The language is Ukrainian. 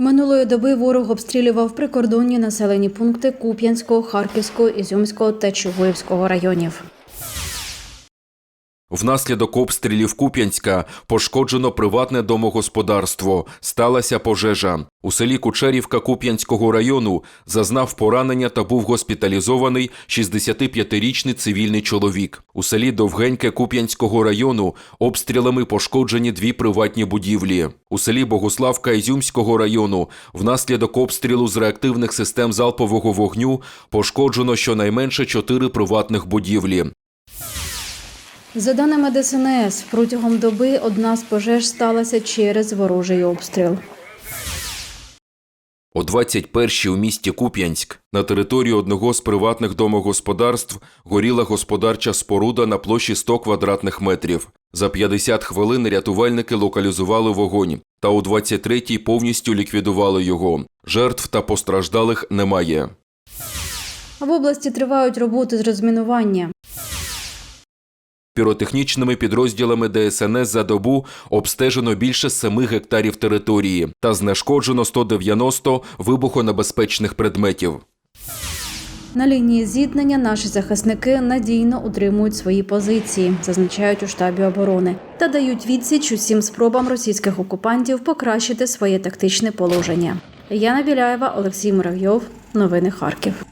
Минулої доби ворог обстрілював прикордонні населені пункти Куп'янського, Харківського, Ізюмського та Чугуївського районів. Внаслідок обстрілів Куп'янська пошкоджено приватне домогосподарство. Сталася пожежа. У селі Кучерівка Куп'янського району зазнав поранення та був госпіталізований 65-річний цивільний чоловік. У селі Довгеньке Куп'янського району обстрілами пошкоджені дві приватні будівлі. У селі Богославка Ізюмського району внаслідок обстрілу з реактивних систем залпового вогню пошкоджено щонайменше чотири приватних будівлі. За даними ДСНС, протягом доби одна з пожеж сталася через ворожий обстріл. О 21-й у місті Куп'янськ на території одного з приватних домогосподарств горіла господарча споруда на площі 100 квадратних метрів. За 50 хвилин рятувальники локалізували вогонь, та у 23-й повністю ліквідували його. Жертв та постраждалих немає. В області тривають роботи з розмінування. Піротехнічними підрозділами ДСНС за добу обстежено більше 7 гектарів території та знешкоджено 190 вибухонебезпечних предметів. На лінії зіткнення наші захисники надійно утримують свої позиції, зазначають у штабі оборони, та дають відсіч усім спробам російських окупантів покращити своє тактичне положення. Яна Біляєва, Олексій Муравйов. Новини Харків.